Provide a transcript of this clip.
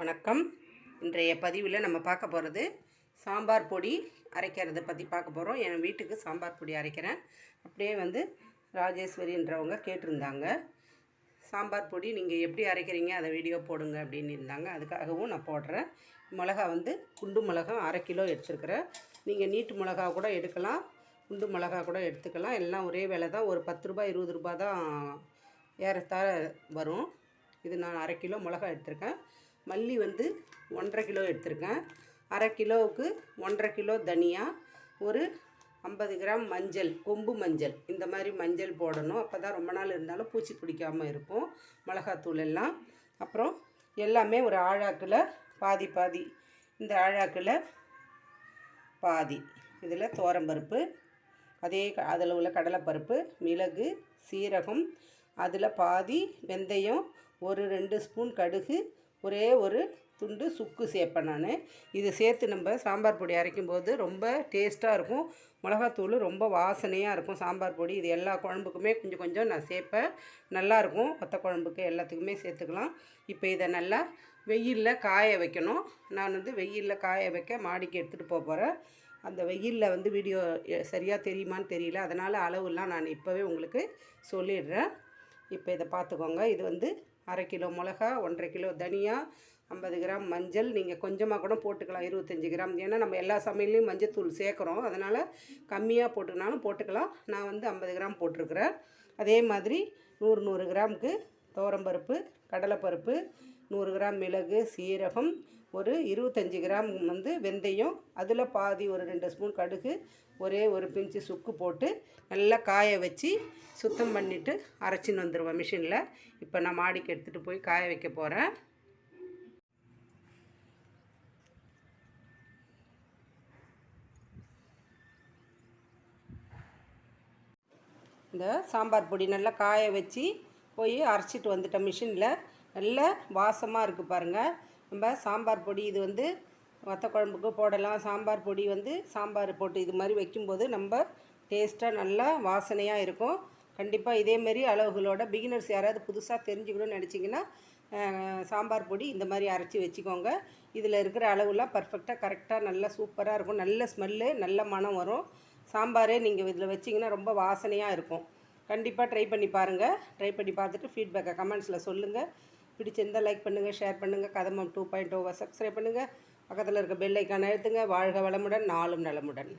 வணக்கம். இன்றைய பதிவில் நம்ம பார்க்க போகிறது சாம்பார் பொடி அரைக்கிறத பற்றி பார்க்க போகிறோம் என் வீட்டுக்கு சாம்பார் பொடி அரைக்கிறேன். அப்படியே வந்து ராஜேஸ்வரின்றவங்க கேட்டிருந்தாங்க. சாம்பார் பொடி நீங்கள் எப்படி அரைக்கிறீங்க? அதை வீடியோ போடுங்க அப்படின்னு இருந்தாங்க. அதுக்காகவும் நான் போடுறேன். மிளகா வந்து குண்டு மிளகா அரை கிலோ எடுத்துருக்கிறேன். நீங்கள் நீட்டு மிளகா கூட எடுக்கலாம். குண்டு மிளகா கூட எடுத்துக்கலாம். எல்லாம் ஒரே வேலை தான். ஒரு பத்து ரூபாய் இருபது ரூபா தான் ஏறத்தாழ வரும். இது நான் அரை கிலோ மிளகா எடுத்திருக்கேன். மல்லி வந்து ஒன்றரை கிலோ எடுத்திருக்கேன். அரை கிலோவுக்கு ஒன்றரை கிலோ தனியா ஒரு ஐம்பது கிராம் மஞ்சள் கொம்பு மஞ்சள். இந்த மாதிரி மஞ்சள் போடணும். அப்போ தான் ரொம்ப நாள் இருந்தாலும் பூச்சி பிடிக்காமல் இருக்கும் மிளகாத்தூள் எல்லாம். அப்புறம் எல்லாமே ஒரு ஆழாக்கில் பாதி பாதி. இந்த ஆழாக்கில் பாதி. இதில் தோரம்பருப்பு அதே க- அதில் உள்ள கடலைப்பருப்பு மிளகு சீரகம் அதில் பாதி வெந்தயம் ஒரு ரெண்டு ஸ்பூன் கடுகு ஒரே ஒரு துண்டு சுக்கு சேர்ப்பேன் நான். இது சேர்த்து நம்ம சாம்பார் பொடி அரைக்கும் போது ரொம்ப டேஸ்ட்டாக இருக்கும். மிளகாத்தூள் ரொம்ப வாசனையாக இருக்கும் சாம்பார் பொடி. இது எல்லா குழம்புக்குமே கொஞ்சம் கொஞ்சம் நான் சேர்ப்பேன். நல்லாயிருக்கும் வத்த குழம்புக்கு எல்லாத்துக்குமே சேர்த்துக்கலாம். இப்போ இதை நல்லா வெயிலில் காய வைக்கணும். நான் வந்து வெயிலில் காய வைக்க மாடிக்கு எடுத்துகிட்டு போக போகிறேன் அந்த வெயிலில் வந்து வீடியோ சரியாக தெரியுமான்னு தெரியல. அதனால் அளவுலாம் நான் இப்போவே உங்களுக்கு சொல்லிடுறேன். இப்போ இதை பார்த்துக்கோங்க. இது வந்து அரை கிலோ மிளகா ஒன்றரை கிலோ தனியா ஐம்பது கிராம் மஞ்சள். நீங்கள் கொஞ்சமாக கூட போட்டுக்கலாம் இருபத்தஞ்சி கிராம். ஏன்னா நம்ம எல்லா சமையல்லையும் மஞ்சத்தூள் சேர்க்குறோம். அதனால் கம்மியாக போட்டுக்கினாலும் போட்டுக்கலாம். நான் வந்து ஐம்பது கிராம் போட்டிருக்கிறேன். அதே மாதிரி நூறு நூறு கிராமுக்கு துவரம்பருப்பு கடலைப்பருப்பு நூறு கிராம் மிளகு சீரகம் ஒரு இருபத்தஞ்சி கிராம் வந்து வெந்தயம் அதில் பாதி ஒரு ரெண்டு ஸ்பூன் கடுகு ஒரே ஒரு பிஞ்சு சுக்கு போட்டு நல்லா காய வச்சு சுத்தம் பண்ணிவிட்டு அரைச்சின்னு வந்துடுவேன் மிஷினில். இப்போ நான் மாடிக்கு எடுத்துகிட்டு போய் காய வைக்க போகிறேன் இந்த சாம்பார் பொடி நல்லா காய வச்சு போய் அரைச்சிட்டு வந்துட்டேன் மிஷினில். நல்ல வாசமாக இருக்குது பாருங்கள் நம்ம சாம்பார் பொடி இது வந்து வத்த குழம்புக்கு போடலாம். சாம்பார் பொடி வந்து சாம்பார் போட்டு இது மாதிரி வைக்கும்போது நம்ம டேஸ்ட்டாக நல்லா வாசனையாக இருக்கும். கண்டிப்பாக இதேமாரி அளவுகளோட பிகினர்ஸ் யாராவது புதுசாக தெரிஞ்சுக்கணும்னு நினச்சிங்கன்னா சாம்பார் பொடி இந்த மாதிரி அரைச்சி வச்சுக்கோங்க. இதில் இருக்கிற அளவுலாம் பர்ஃபெக்டாக கரெக்டாக நல்லா சூப்பராக இருக்கும். நல்ல ஸ்மெல்லு நல்ல மணம் வரும். சாம்பாரே நீங்கள் இதில் வச்சிங்கன்னா ரொம்ப வாசனையாக இருக்கும். கண்டிப்பாக ட்ரை பண்ணி பாருங்கள் ட்ரை பண்ணி பார்த்துட்டு ஃபீட்பேக்கை கமெண்ட்ஸில் சொல்லுங்கள் பிடிச்சிருந்தால் லைக் பண்ணுங்கள் ஷேர் பண்ணுங்கள் கதமம் டூ பாயிண்ட் ஓவை oh சப்ஸ்கிரைப் பண்ணுங்கள் பக்கத்தில் இருக்க பெல் ஐக்கான எழுத்துங்க வாழ்க வளமுடன் நாளும் நலமுடன்.